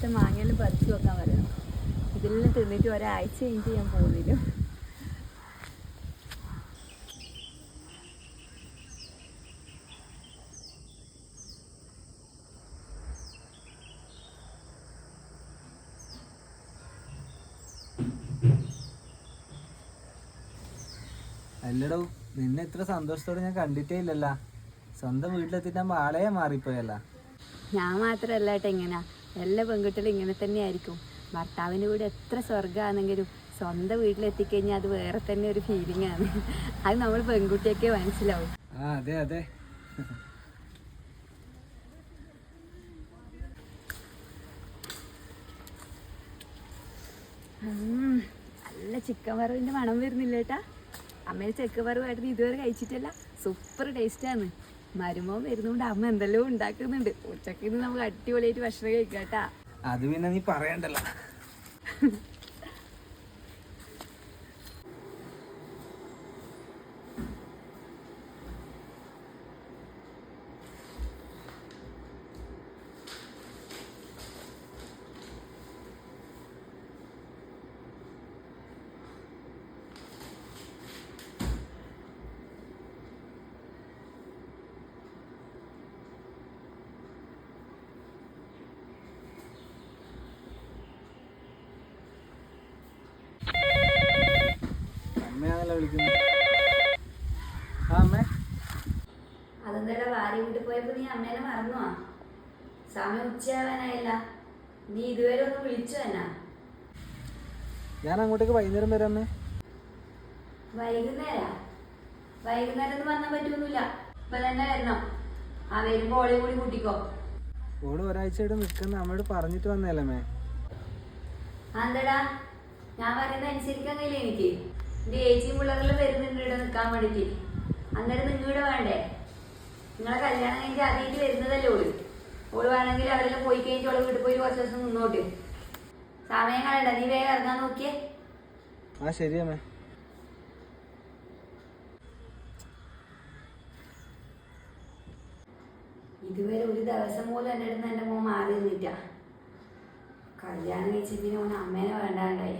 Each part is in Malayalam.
മൂത്ത മാങ്ങയെല്ലാം പറിച്ചു വെക്കാൻ പറയണം ഇതെല്ലാം തിന്നിട്ട് ഒരാഴ്ച കഴിഞ്ഞിട്ട് ഞാൻ പോകുന്നില്ല അല്ലടോ നിന്നെ ഇത്ര സന്തോഷത്തോടെ ഞാൻ കണ്ടിട്ടേ ഇല്ലല്ല. സ്വന്തം വീട്ടിലെത്തിട്ടാകുമ്പോ ആളെ മാറിപ്പോയല്ല. ഞാൻ മാത്രമല്ല കേട്ടോ ഇങ്ങനെ എല്ലാ പെൺകുട്ടികളും ഇങ്ങനെ തന്നെ ആയിരിക്കും ഭർത്താവിന്റെ വീട് എത്ര സ്വർഗമാണെങ്കിലും സ്വന്തം വീട്ടിലെത്തിക്കഴിഞ്ഞാൽ അത് വേറെ തന്നെ ഒരു ഫീലിംഗ് ആണ്. അത് നമ്മൾ പെൺകുട്ടിയൊക്കെ മനസ്സിലാവും. അതെ അതെ. നല്ല ചിക്കൻ വറവിന്റെ മണം വരുന്നില്ല ചേട്ടാ അമ്മയുടെ ചിക്കൻ വറവായിട്ട് ഇതുവരെ കഴിച്ചിട്ടല്ല. സൂപ്പർ ടേസ്റ്റാണ് മരുമോൻ വരുന്നോണ്ട് അമ്മ എന്തെല്ലോ ഉണ്ടാക്കുന്നുണ്ട്. ഉച്ചയ്ക്ക് ഇന്ന് നമുക്ക് അടിപൊളിയായിട്ട് ഭക്ഷണം കഴിക്കാട്ടാ അത് പിന്നെ നീ പറയണ്ടല്ല. വിളിക്കുന്നത് ആ അമ്മേ. അതെന്താടാ ഭാര്യ വീട്ടിൽ പോയപ്പോ നീ അമ്മേനെ മറന്നുവാ? സമയം ഉച്ചയാവാനായില്ല. നീ ഇതുവരെ ഒന്ന് വിളിച്ചു എന്നാ? ഞാൻ അങ്ങോട്ടേക്ക് വൈകുന്നേരം വരാം അമ്മേ. വൈകുന്നേരാ? വൈകുന്നേരം ഒന്നും വന്നാൻ പറ്റൊന്നുമില്ല. ഇപ്പൊ തന്നെ വരണം. ആ വരുമ്പോ ഓളെ കൂടി കൂട്ടിക്കോ. ഓൾ ഒരാഴ്ചയായിട്ട് നിൽക്കുന്ന. അമ്മയോട് പറഞ്ഞിട്ട് വന്നേലേ അമ്മേ. ഞാൻ പറയുന്നത് അനുസരിക്കാൻ കഴിയില്ല എനിക്ക്? എന്റെ ഏച്ചിയും പിള്ളേരെല്ലാം വരുന്നുണ്ട് ഇവിടെ നിൽക്കാൻ വേണ്ടിട്ട്. അന്നേരം നിങ്ങളുടെ വേണ്ടേ? നിങ്ങളെ കല്യാണം കഴിഞ്ഞ് ആദ്യമായിട്ട് വരുന്നതല്ലേ ഓൾ. ഓൾ വേണമെങ്കിൽ അവരെല്ലാം പോയി കഴിഞ്ഞിട്ട് ഓൾ വീട്ടിൽ പോയി കുറച്ച് ദിവസം നിന്നോട്ട്. സമയം കളയണ്ട നീ വേഗം ഇറങ്ങാൻ നോക്കിയേ. ആ ഇതുവരെ ഒരു ദിവസം പോലും എന്റെ അടുത്ത് എന്റെ മോൻ മാറി നിന്നിട്ടാ കല്യാണം കഴിച്ചിട്ട് ഓൻ അമ്മേനെ വേണ്ടാണ്ടായി.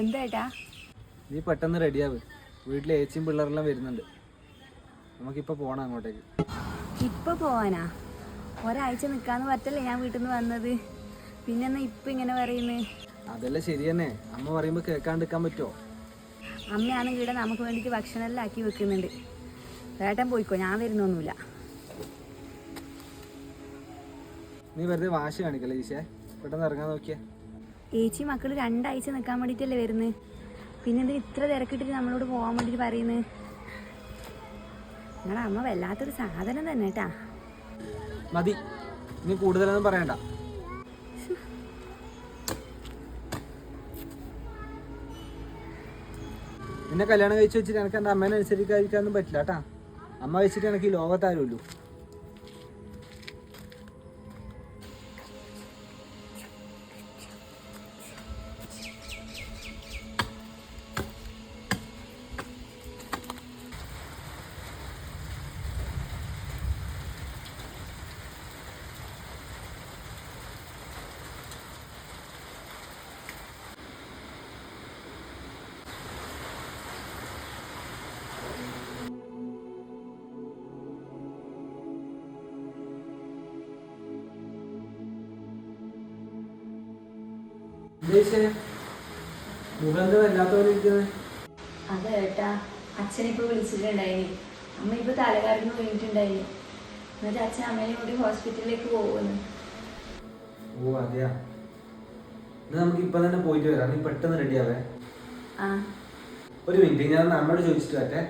എന്താ നീ പെട്ടെന്ന് റെഡിയാവ് വീട്ടിലെ ഏച്ചിയും പിള്ളേരെല്ലാം വരുന്നുണ്ട്. നമുക്കിപ്പോ പോകണം അങ്ങോട്ടേക്ക്. ഇപ്പൊ പോവാനാ? ഒരാഴ്ച നിക്കാന്ന് പറ്റല്ലേ ഞാൻ വീട്ടിൽ നിന്ന് വന്നത്. പിന്നെന്നാ ഇപ്പൊ ഇങ്ങനെ പറയുന്നേ? അതെല്ലാം ശരി തന്നെ. അമ്മ പറയുമ്പോ കേൾക്കാണ്ടിരിക്കാൻ പറ്റുമോ അമ്മയാണെങ്കിൽ ഇവിടെ നമുക്ക് വേണ്ടിട്ട് ഭക്ഷണം എല്ലാം ആക്കി വെക്കുന്നുണ്ട്. ഏട്ടൻ പോയിക്കോ? ഞാൻ വരുന്നൊന്നുമില്ല. നീ വെറുതെ വാശി കാണിക്കല്ലേ ഈശേ? പെട്ടെന്ന് ഇറങ്ങാൻ നോക്കിയേ. ഏച്ചി മക്കൾ രണ്ടാഴ്ച നിൽക്കാൻ വേണ്ടിയിട്ടല്ലേ വരുന്നത് പിന്നെ എന്തിന് ഇത്ര തിരക്കിട്ടിട്ട് നമ്മളോട് പോകാൻ വേണ്ടിയിട്ട് പറയുന്നത് നിങ്ങളുടെ അമ്മ വല്ലാത്തൊരു സാധനം തന്നെ കേട്ടാ. മതി. ഇനി കൂടുതലൊന്നും പറയണ്ട. നിന്നെ കല്യാണം കഴിച്ചു വെച്ചിട്ട് എനിക്ക് എന്റെ അമ്മേനെ അനുസരിക്കാതിരിക്കാനൊന്നും പറ്റില്ല കേട്ടാ. അമ്മ വെച്ചിട്ട് എനിക്ക് ഈ ലോകത്താരുമല്ലോ. അതെ ഏട്ടാ അച്ഛനിപ്പോൾ വിളിച്ചിട്ടുണ്ടായിനി. അമ്മ ഇപ്പൊ തലകാരിന്ന് വീണിട്ടുണ്ടായിനി. എന്നിട്ട് അച്ഛൻ അമ്മേനെ കൂടി ഹോസ്പിറ്റലിലേക്ക് പോകുന്നു ഓ അതെയാ. നമുക്ക് ഇപ്പൊ തന്നെ പോയിട്ട് വരാം. നീ പെട്ടെന്ന് റെഡിയാവേ ആ. ഒരു മിനിറ്റ് ഞാൻ അമ്മയോട് ചോദിച്ചിട്ട് വരട്ടെ.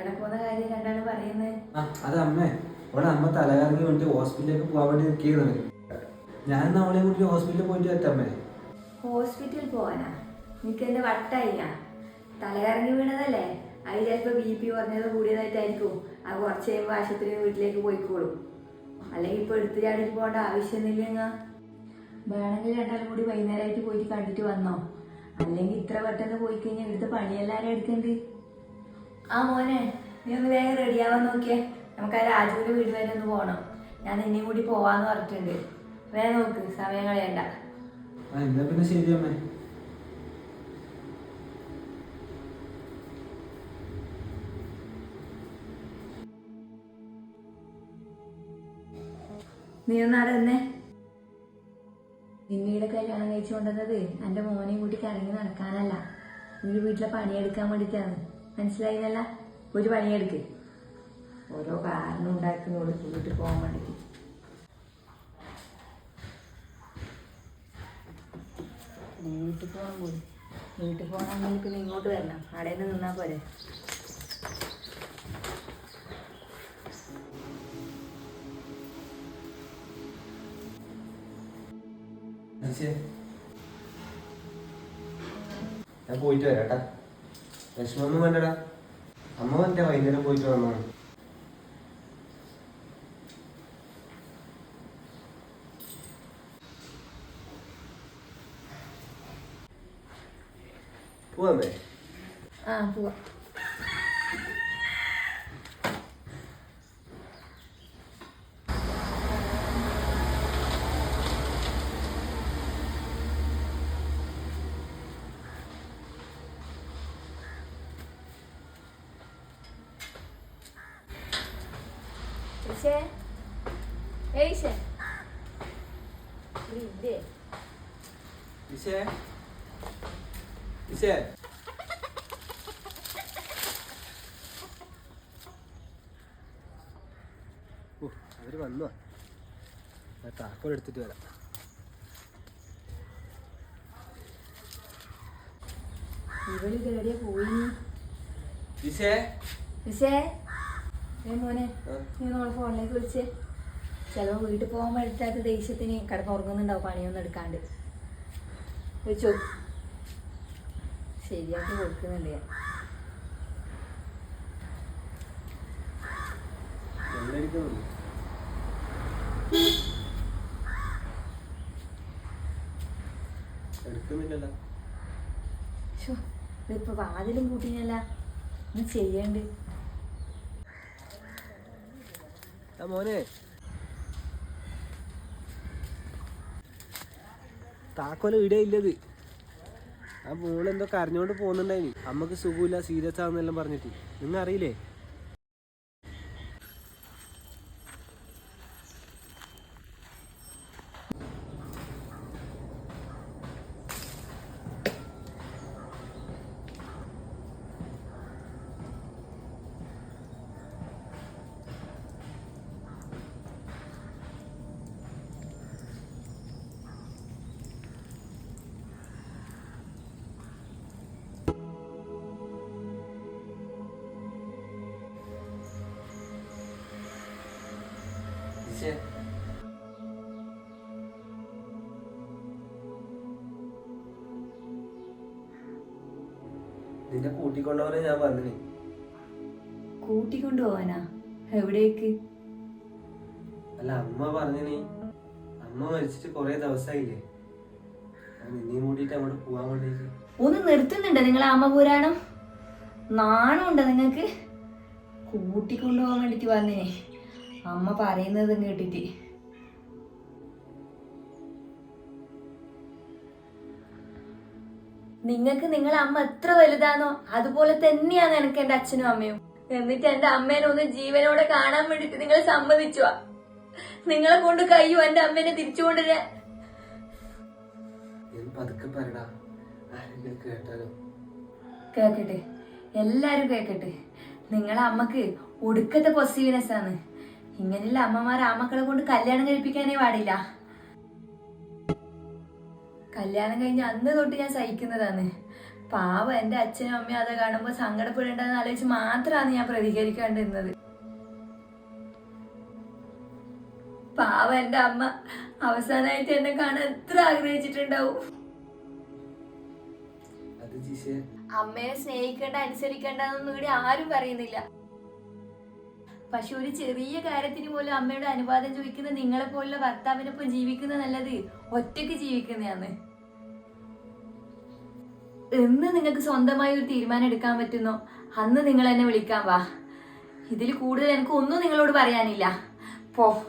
എവിടെ പോകുന്ന കാര്യം രണ്ടാണ് പറയുന്നത് ആ അത് അമ്മേ. അവിടെ അമ്മ തലകറങ്ങി വേണ്ടി ഹോസ്പിറ്റലിലേക്ക് പോകാൻ വേണ്ടി നിൽക്കുന്നത് ഞാൻ അവളെ കൂട്ടി ഹോസ്പിറ്റലിൽ പോയിട്ട് വരട്ടെ അമ്മേ. ഹോസ്പിറ്റലിൽ പോവാനാ? നിനക്ക് എന്റെ വട്ടായില്ല. തലകറങ്ങി വീണതല്ലേ? അത് ചിലപ്പോൾ ബി പി കുറഞ്ഞത് കൂടിയതായിട്ടായിരിക്കും. ആ കുറച്ച് കഴിയുമ്പോൾ ആശുപത്രി വീട്ടിലേക്ക് പോയിക്കോളും. അല്ലെങ്കിൽ ഇപ്പോൾ എടുത്തു ചാടിയിട്ട് പോകേണ്ട ആവശ്യമൊന്നുമില്ല വേണമെങ്കിൽ രണ്ടാളും കൂടി വൈകുന്നേരമായിട്ട് പോയിട്ട് കണ്ടിട്ട് വന്നോ. അല്ലെങ്കിൽ ഇത്ര പെട്ടെന്ന് പോയി കഴിഞ്ഞാൽ ഇവിടുത്തെ പണിയെല്ലാരും എടുക്കണ്ട് ആ മോനെ നീ ഒന്ന് വേഗം റെഡിയാവാൻ നോക്കിയേ. നമുക്ക് ആ രാജുവിന്റെ വീട് വരെ ഒന്ന് പോകണം ഞാൻ നിന്നെയും കൂടി പോവാന്ന് പറഞ്ഞിട്ടുണ്ട്. വേഗം നോക്ക് സമയം കളയണ്ട. എന്നാ പിന്നെ ശരി അമ്മേ. നീ ഒന്ന് അവിടെ നിന്നേ. നിന്നീടെ കല്യാണം കഴിച്ചു കൊണ്ടുവന്നത് എന്റെ മോനെയും കൂട്ടി കറങ്ങി നടക്കാനല്ല. നീ വീട്ടിലെ പണിയെടുക്കാൻ വേണ്ടിയിട്ടാണ്. മനസ്സിലായില്ല ഒരു പണിയെടുക്ക്. ഓരോ കാരണം ഉണ്ടാക്കുന്നോട് വീട്ടിൽ പോകാൻ വേണ്ടിയിട്ട്. വീട്ടിൽ പോകാൻ പോയി വീട്ടിൽ പോകണമെങ്കിൽ പിന്നെ ഇങ്ങോട്ട് വരണം. അവിടെ നിന്ന് നിന്നാ പോരെ. ഞാൻ പോയിട്ട് വരാട്ടാ. വിഷമൊന്നും വേണ്ടടാ. അമ്മ വന്നിട്ട് വൈകുന്നേരം പോയിട്ട് വന്നാണ് പോവാമേ ആ പോവാം. ഇവിടെ ഇല്ലേ ജിസേ ജിസേ ഓ അവർ വന്നു. താക്കോൽ എടുത്തിട്ട് വരാം. ഇവർ കേടിയ പോയി. മിസ്സേ ഏ മോനെ ആ. നീ നമ്മളെ ഫോണിലേക്ക് വിളിച്ചേ ചിലപ്പോൾ വീട്ടിൽ പോകാൻ പറ്റാത്ത ദേഷ്യത്തിന് കിടന്നുറങ്ങുന്നുണ്ടാവും പണിയൊന്നും എടുക്കാണ്ട്. വെച്ചോ ശരിയാക്കി കൊടുക്കുന്നുണ്ട് ഞാൻ. ഇതിപ്പോ വാതിലും കൂട്ടിനല്ല ഒന്ന് ചെയ്യണ്ട് ആ മോനെ. താക്കോല ഇവിടെ ഇല്ലത്. ആ മോളെന്തോ കരഞ്ഞോണ്ട് പോകുന്നുണ്ടായിനി. അമ്മയ്ക്ക് സുഖമില്ല സീരിയസ് ആണെന്നെല്ലാം പറഞ്ഞിട്ട്. നിങ്ങൾ അറിയില്ലേ? നിന്റെ പോലെ ഞാൻ പറഞ്ഞിനി കൂട്ടിക്കൊണ്ടു പോവാനാ എവിടേക്ക്? അല്ല അമ്മ പറഞ്ഞിനി. അമ്മ മരിച്ചിട്ട് കൊറേ ദിവസമായില്ലേ ഞാൻ നിന്നെയും കൂട്ടിട്ട് അങ്ങോട്ട് പോവാൻ വേണ്ടിട്ട് ഒന്ന് നിർത്തുന്നുണ്ടോ നിങ്ങൾ അമ്മ പുരാണം? നാണമുണ്ടോ നിങ്ങൾക്ക്? കൂട്ടിക്കൊണ്ടുപോകാൻ വേണ്ടിട്ട് വന്നിനെ. അമ്മ പറയുന്നത് കേട്ടിട്ട്. നിങ്ങൾക്ക് നിങ്ങളെ അമ്മ എത്ര വലുതാണോ അതുപോലെ തന്നെയാണ് എനിക്ക് എന്റെ അച്ഛനും അമ്മയും. എന്നിട്ട് എന്റെ അമ്മേനെ ഒന്ന് ജീവനോടെ കാണാൻ വേണ്ടിട്ട് നിങ്ങൾ സമ്മതിച്ചു നിങ്ങളെ കൊണ്ട് കയ്യോ എന്റെ അമ്മേനെ തിരിച്ചു കൊണ്ടുവരാൻ. കേക്കട്ടെ. എല്ലാരും കേക്കട്ടെ. നിങ്ങളെ അമ്മയ്ക്ക് ഒടുക്കത്തെ പോസിറ്റീവ്നെസ് ആണ്. ഇങ്ങനെയുള്ള അമ്മമാരെ ആ മക്കളെ കൊണ്ട് കല്യാണം കഴിപ്പിക്കാനേ പാടില്ല. കല്യാണം കഴിഞ്ഞ അന്ന് തൊട്ട് ഞാൻ സഹിക്കുന്നതാണ്. പാവം എന്റെ അച്ഛനും അമ്മയും അത് കാണുമ്പോൾ സങ്കടപ്പെടേണ്ടതെന്ന് ആലോചിച്ച് മാത്രമാണ് ഞാൻ പ്രതികരിക്കാണ്ടിരുന്നത്. പാവം എന്റെ അമ്മ അവസാനമായിട്ട് എന്നെ കാണാൻ എത്ര ആഗ്രഹിച്ചിട്ടുണ്ടാവും. അമ്മയെ സ്നേഹിക്കേണ്ട അനുസരിക്കേണ്ട കൂടി ഇവിടെ ആരും പറയുന്നില്ല. പക്ഷെ ഒരു ചെറിയ കാര്യത്തിന് പോലും അമ്മയുടെ അനുവാദം ചോദിക്കുന്ന നിങ്ങളെ പോലുള്ള ഭർത്താവിനൊപ്പം ജീവിക്കുന്ന നല്ലത് ഒറ്റയ്ക്ക് ജീവിക്കുന്നതാണ്. എന്ന് നിങ്ങൾക്ക് സ്വന്തമായി ഒരു തീരുമാനം എടുക്കാൻ പറ്റുന്നോ? അന്ന് നിങ്ങൾ എന്നെ വിളിക്കാം വാ. ഇതിൽ കൂടുതൽ എനിക്ക് ഒന്നും നിങ്ങളോട് പറയാനില്ല. പോ.